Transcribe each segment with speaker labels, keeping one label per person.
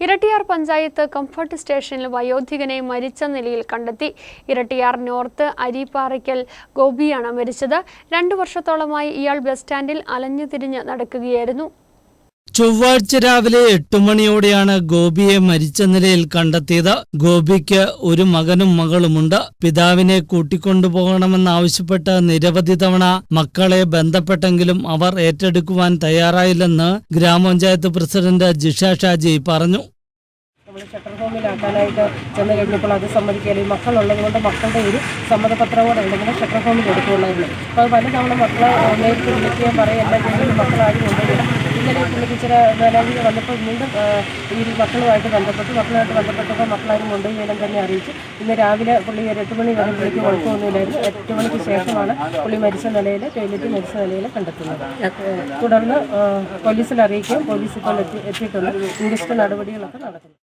Speaker 1: Erattayar panchayat comfort സ്റ്റേഷനിൽ വയോധികനെ മരിച്ച നിലയിൽ കണ്ടെത്തി. ഇരട്ടിയാർ നോർത്ത് അരിപ്പാറയ്ക്കൽ ഗോപിയാണ് മരിച്ചത്. രണ്ടു വർഷത്തോളമായി ഇയാൾ ബസ് സ്റ്റാൻഡിൽ അലഞ്ഞു തിരിഞ്ഞ് നടക്കുകയായിരുന്നു.
Speaker 2: ചൊവ്വാഴ്ച രാവിലെ എട്ടു മണിയോടെയാണ് ഗോപിയെ മരിച്ച നിലയിൽ കണ്ടെത്തിയത്. ഗോപിക്ക് ഒരു മകനും മകളുമുണ്ട്. പിതാവിനെ കൂട്ടിക്കൊണ്ടുപോകണമെന്നാവശ്യപ്പെട്ട് നിരവധി തവണ മക്കളെ ബന്ധപ്പെട്ടെങ്കിലും അവർ ഏറ്റെടുക്കുവാൻ തയ്യാറായില്ലെന്ന് ഗ്രാമപഞ്ചായത്ത് പ്രസിഡന്റ് ജിഷ ഷാജി പറഞ്ഞു.
Speaker 3: നമ്മൾ ഷട്ടർ ഹോമിലാക്കാനായിട്ട് ചെന്ന് കഴിഞ്ഞപ്പോൾ അത് സമ്മതിക്കുകയില്ല. മക്കളുള്ളത് കൊണ്ട് മക്കളുടെ ഒരു സമ്മതപത്രം കൂടെ ഉണ്ടെങ്കിൽ ഷട്ടർ ഹോമിൽ എടുക്കുകയുള്ളായിരുന്നു അപ്പോൾ അത് പലതവണ മക്കളെ നേരിട്ട് വിളിക്കുകയും പറയുക എല്ലാം ചെയ്യുന്നത് മക്കളാരും കൊണ്ടുവരില്ല ഇന്നലെ പുള്ളി ഇച്ചിരി വേലാഞ്ചി വന്നപ്പോൾ വീണ്ടും ഈ മക്കളുമായിട്ട് ബന്ധപ്പെട്ടു. മക്കളുമായിട്ട് ബന്ധപ്പെട്ടപ്പോൾ മക്കളാരും കൊണ്ടുപോയി തന്നെ അറിയിച്ചു. ഇന്ന് രാവിലെ പുള്ളി ഒരു എട്ട് മണി വരെ പുള്ളിക്ക് കുഴപ്പമൊന്നുമില്ലായിരുന്നു എട്ട് മണിക്ക് ശേഷമാണ് പുള്ളി മരിച്ച നിലയിൽ ടോയ്ലറ്റ് മരിച്ച നിലയിൽ കണ്ടെത്തുന്നത്. തുടർന്ന് പോലീസിൽ അറിയിക്കുകയും പോലീസ് ഇപ്പോൾ എത്തി എത്തിയിട്ടുണ്ട്. ഇൻവെസ്റ്റ് നടപടികളൊക്കെ നടക്കുന്നു.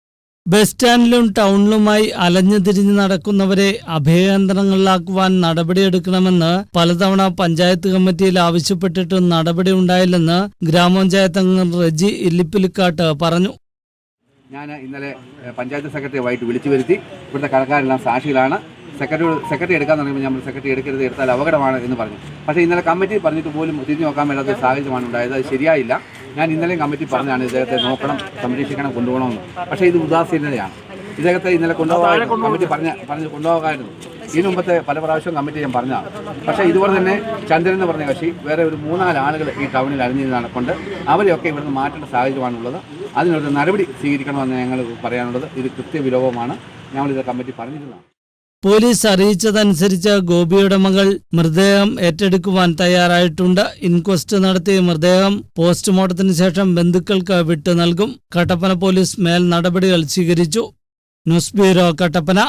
Speaker 2: ബസ് സ്റ്റാൻഡിലും ടൗണിലുമായി അലഞ്ഞുതിരിഞ്ഞ് നടക്കുന്നവരെ അഭയകേന്ദ്രങ്ങളിലാക്കുവാൻ നടപടിയെടുക്കണമെന്ന് പലതവണ പഞ്ചായത്ത് കമ്മിറ്റിയിൽ ആവശ്യപ്പെട്ടിട്ടും നടപടി ഉണ്ടായില്ലെന്ന് ഗ്രാമപഞ്ചായത്ത് അംഗം റെജി ഇല്ലിപ്പിലിക്കാട്ട് പറഞ്ഞു.
Speaker 4: ഞാൻ ഇന്നലെ പഞ്ചായത്ത് പഞ്ചായത്ത് സെക്രട്ടറിയുമായിട്ട് വിളിച്ചു വരുത്തി. ഇവിടുത്തെ കടക്കാരെല്ലാം സാക്ഷികളാണ്. സെക്രട്ടറി സെക്രട്ടറി എടുക്കാൻ തുടങ്ങുമ്പോൾ നമ്മൾ സെക്രട്ടറി എടുക്കരുത് എടുത്താൽ അപകടമാണ് എന്ന് പറഞ്ഞു. പക്ഷേ ഇന്നലെ കമ്മിറ്റി പറഞ്ഞിട്ട് പോലും തിരിഞ്ഞു നോക്കാൻ വേണ്ടാത്ത സാഹചര്യമാണ് ഉണ്ടായത്. അത് ശരിയായില്ല. ഞാൻ ഇന്നലെയും കമ്മിറ്റി പറഞ്ഞാണ് ഇദ്ദേഹത്തെ നോക്കണം സംരക്ഷിക്കണം കൊണ്ടുപോകണമെന്ന്. പക്ഷേ ഇത് ഉദാസീനതയാണ്. ഇദ്ദേഹത്തെ ഇന്നലെ കൊണ്ടുപോകാൻ കമ്മിറ്റി പറഞ്ഞ പറഞ്ഞ് കൊണ്ടുപോകാമായിരുന്നു. ഇതിനു മുമ്പത്തെ പല പ്രാവശ്യവും കമ്മിറ്റി ഞാൻ പറഞ്ഞതാണ്. പക്ഷേ ഇതുപോലെ തന്നെ ചന്ദ്രൻ എന്ന് പറഞ്ഞ കക്ഷി വേറെ ഒരു മൂന്നാൽ ആളുകൾ ഈ ടൗണിൽ അണിഞ്ഞിരുന്നാണ് കൊണ്ട് അവരെയൊക്കെ ഇവിടുന്ന് മാറ്റേണ്ട സാഹചര്യമാണുള്ളത്. അതിനൊരു നടപടി സ്വീകരിക്കണമെന്ന് ഞങ്ങൾ പറയാനുള്ളത്. ഇത് കൃത്യവിലോപമാണ്. ഞങ്ങളിത് കമ്മിറ്റി പറഞ്ഞിരുന്നതാണ്.
Speaker 2: പോലീസ് അറിയിച്ചതനുസരിച്ച് ഗോപിയുടെ മകൾ മൃതദേഹം ഏറ്റെടുക്കുവാൻ തയ്യാറായിട്ടുണ്ട്. ഇൻക്വസ്റ്റ് നടത്തി മൃതദേഹം പോസ്റ്റ്മോർട്ടത്തിന് ശേഷം ബന്ധുക്കൾക്ക് വിട്ടു നൽകും. കട്ടപ്പന പോലീസ് മേൽ നടപടികൾ സ്വീകരിച്ചു. News bureau Kattappana.